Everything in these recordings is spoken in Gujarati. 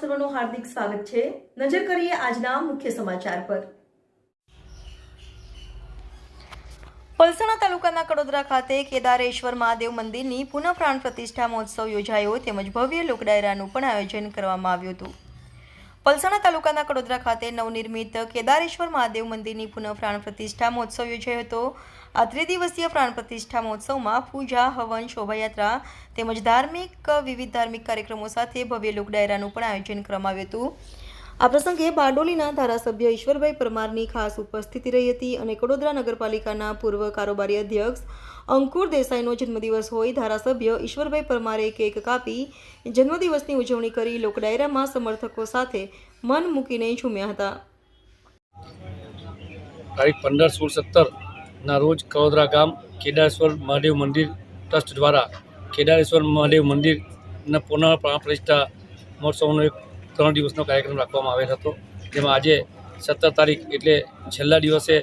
સર્વનું હાર્દિક સ્વાગત છે. નજર કરીએ આજના મુખ્ય સમાચાર પર. પલસાણા તાલુકાના કડોદરા ખાતે કેદારેશ્વર મહાદેવ મંદિરની પુનઃ પ્રાણ પ્રતિષ્ઠા મહોત્સવ યોજાયો, તેમજ ભવ્ય લોકડાયરાનું પણ આયોજન કરવામાં આવ્યું હતું. પલસાણા તાલુકાના કડોદરા ખાતે નવનિર્મિત કેદારેશ્વર મહાદેવ મંદિરની પુનઃ પ્રાણ પ્રતિષ્ઠા મહોત્સવ યોજાયો હતો. આ ત્રિદિવસીય પ્રાણ પ્રતિષ્ઠા મહોત્સવમાં પૂજા, હવન, શોભાયાત્રા તેમજ ધાર્મિક, વિવિધ ધાર્મિક કાર્યક્રમો સાથે ભવ્ય લોકડાયરાનું પણ આયોજન કરવામાં આવ્યું હતું. આ પ્રસંગે બારડોલીના ધારાસભ્ય ઈશ્વરભાઈ પરમારની ખાસ ઉપસ્થિતિ રહી હતી અને કડોદરા નગરપાલિકાના પૂર્વ કારોબારી અધ્યક્ષ અંકુર દેસાઈનો જન્મદિવસ હોય ધારાસભ્ય ઈશ્વરભાઈ પરમારે કેક કાપી જન્મદિવસની ઉજવણી કરી લોકડાયરામાં સમર્થકો સાથે મન મૂકીને ઝૂમ્યા હતા. તારીખ પંદર સોળ સત્તરના રોજ કડોદરા ગામ કેદારેશ્વર મહાદેવ મંદિર ટ્રસ્ટ દ્વારા કેદારેશ્વર મહાદેવ મંદિરના પુનઃ પ્રાણ પ્રતિષ્ઠા મહોત્સવનો એક ત્રણ દિવસનો કાર્યક્રમ રાખવામાં આવેલ હતો. જેમાં આજે સત્તર તારીખ એટલે છેલ્લા દિવસે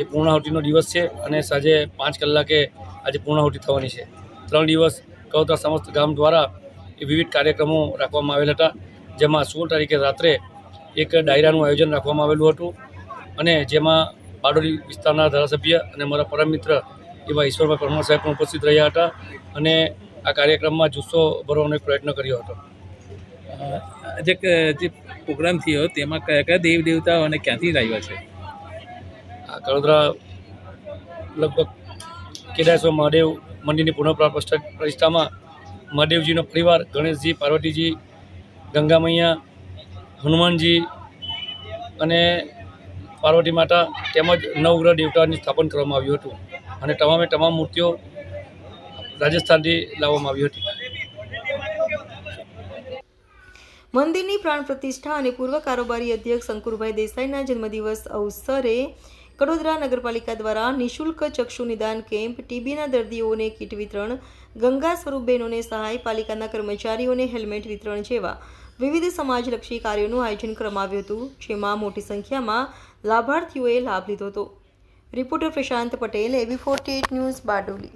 એ પૂર્ણાહુતિનો દિવસ છે અને સાંજે પાંચ કલાકે આજે પૂર્ણાહુતિ થવાની છે. ત્રણ દિવસ કવતા સમસ્ત ગામ દ્વારા એ વિવિધ કાર્યક્રમો રાખવામાં આવેલ હતા. જેમાં સોળ તારીખે રાત્રે એક ડાયરાનું આયોજન રાખવામાં આવેલું હતું અને જેમાં બારડોલી વિસ્તારના ધારાસભ્ય અને મારા પરમ મિત્ર એવા ઈશ્વરભાઈ પરમાર સાહેબ પણ ઉપસ્થિત રહ્યા હતા અને આ કાર્યક્રમમાં જુસ્સો ભરવાનો એક પ્રયત્ન કર્યો હતો. આજે જે પ્રોગ્રામ થયો, તેમાં કયા કયા દેવ દેવતાઓ અને ક્યાંથી લાવ્યા છે? આ કડોદરા લગભગ કેદારેશ્વર મહાદેવ મંદિરની પુનઃપ્રાપ્ત પ્રતિષ્ઠામાં મહાદેવજીનો પરિવાર, ગણેશજી, પાર્વતીજી ગંગા મૈયા હનુમાનજી અને પાર્વતી માતા તેમજ નવગ્રહ દેવતાની સ્થાપન કરવામાં આવ્યું હતું. અને તમામે તમામ મૂર્તિઓ રાજસ્થાનથી લાવવામાં આવી હતી. મંદિરની પ્રાણ પ્રતિષ્ઠા અને પૂર્વ કારોબારી અધ્યક્ષ અંકુરભાઈ દેસાઈના જન્મદિવસ અવસરે કડોદરા નગરપાલિકા દ્વારા નિઃશુલ્ક ચક્ષુ નિદાન કેમ્પ, ટીબીના દર્દીઓને કીટ વિતરણ, ગંગા સ્વરૂપ બહેનોને સહાય, પાલિકાના કર્મચારીઓને હેલ્મેટ વિતરણ જેવા વિવિધ સમાજલક્ષી કાર્યોનું આયોજન કરવામાં હતું, જેમાં મોટી સંખ્યામાં લાભાર્થીઓએ લાભ લીધો હતો. Reporter Prashant Patel, A B forty news Bardoli.